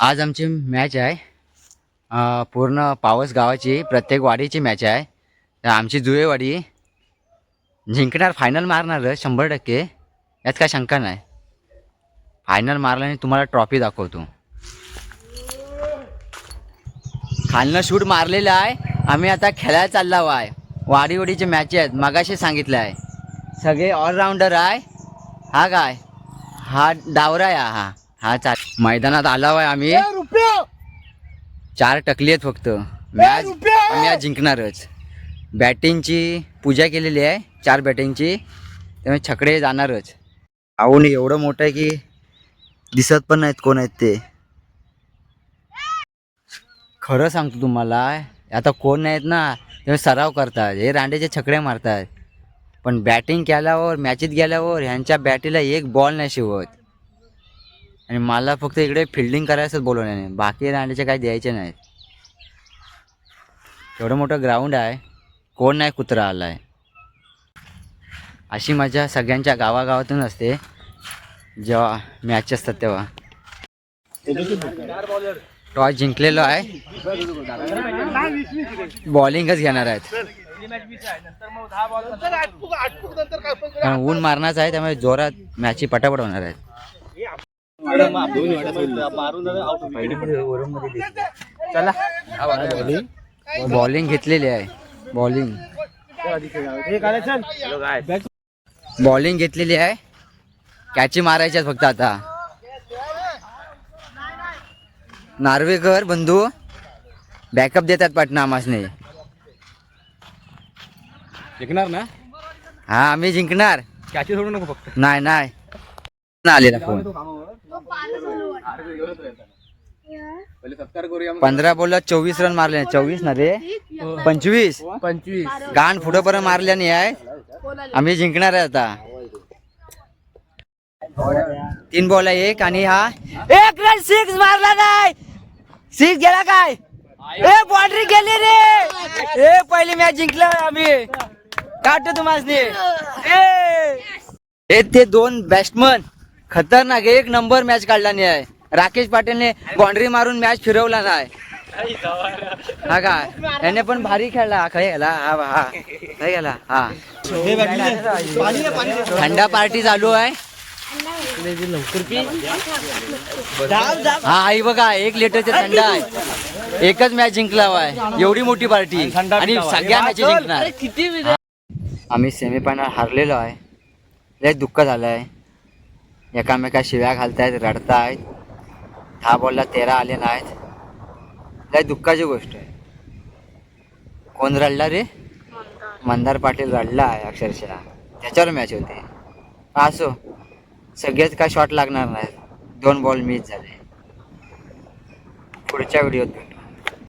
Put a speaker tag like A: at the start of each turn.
A: आज आमची मॅच आहे. पूर्ण पावस गावाची प्रत्येक वाडीची मॅच आहे. तर आमची जुळेवाडी जिंकणार फायनल मारणार शंभर टक्के यात काय शंका नाही. फायनल मारल्याने तुम्हाला ट्रॉफी दाखवतो. खालनं शूट मारलेलं आहे. आम्ही आता खेळायला चाललो आहे. वाडी वाडीचे मॅच आहेत. मगाशी सांगितलं आहे. सगळे ऑलराऊंडर आहे. हा काय? हा डावरा आहे हा. हा चा मैदानात आला आहे आम्ही. चार टकली आहेत फक्त. मॅच आम्ही आज जिंकणारच. बॅटिंगची पूजा केलेली आहे चार बॅटिंगची. त्यामुळे छकडे जाणारच. आवून एवढं मोठं आहे की दिसत पण नाहीत कोण आहेत ते. खरं सांगतो तुम्हाला आता कोण नाहीत ना ते सराव करतात. हे रांडेचे छकडे मारतात. पण बॅटिंग केल्यावर मॅचीत गेल्यावर ह्यांच्या बॅटीला एक बॉल नाही शिवत. आणि मला फक्त इकडे फिल्डिंग करायचंच बोलवण्याने. बाकी राहण्याचे काही द्यायचे नाहीत. एवढं मोठं ग्राउंड आहे. कोण नाही कुत्रा आला आहे अशी मजा सगळ्यांच्या गावागावातून असते. जेव्हा मॅच असतात तेव्हा. टॉस जिंकलेलो आहे. बॉलिंगच घेणार आहेत. ऊन मारणारच आहे त्यामुळे जोरात मॅची पटापट होणार आहेत. चला बॉलिंग घेतलेली आहे. बॉलिंग. बॉलिंग घेतलेली आहे. कॅची मारायची आहेत फक्त आता. नार्वेकर बंधू. बॅकअप देतात पाटणा आमासने.
B: जिंकणार ना?
A: हा आम्ही जिंकणार.
B: कॅची सोडू नको फक्त.
A: नाही नाही. ना आलेला फोन. पंधरा बोलला चोवीस रन मारले. चोवीस ना रे? पंचवीस?
B: पंचवीस
A: गाण पुढे पर्यंत मारल्याने आहे आम्ही जिंकणार आहे आता. तीन बॉल आहे एक आणि हा. एक रन सिक्स मारला नाही. सिक्स गेला काय? ए बाउंड्री गेली रे. ए पहिली मॅच जिंकला आम्ही. काटतो तुम्हाला हे ते दोन बॅट्समन खतरनाक एक नंबर मॅच काढला नाही आहे. राकेश पाटीलने बाउंड्री मारून मॅच फिरवला नाही. हा का? याने पण भारी खेळला. हा खाली गेला. हा हा. गेला. हा. थंडा पार्टी चालू आहे. हा आई बघा एक लिटरचे थंडा आहे. एकच मॅच जिंकला आहे एवढी मोठी पार्टी आणि सगळ्या मॅच जिंकणार. आम्ही सेमीफायनल हारलेलो आहे. लय दुःख झालं आहे एकामेका शिव्या घालतायत रडतायत दहा बॉलला तेरा आले नाहीत. लय दुःखाची गोष्ट आहे. कोण रडला रे? मंदार पाटील रडला आहे अक्षरशः. त्याच्यावर मॅच होते. असो सगळेच काय शॉट लागणार नाहीत. दोन बॉल मिस झाले. पुढच्या व्हिडिओत भेटू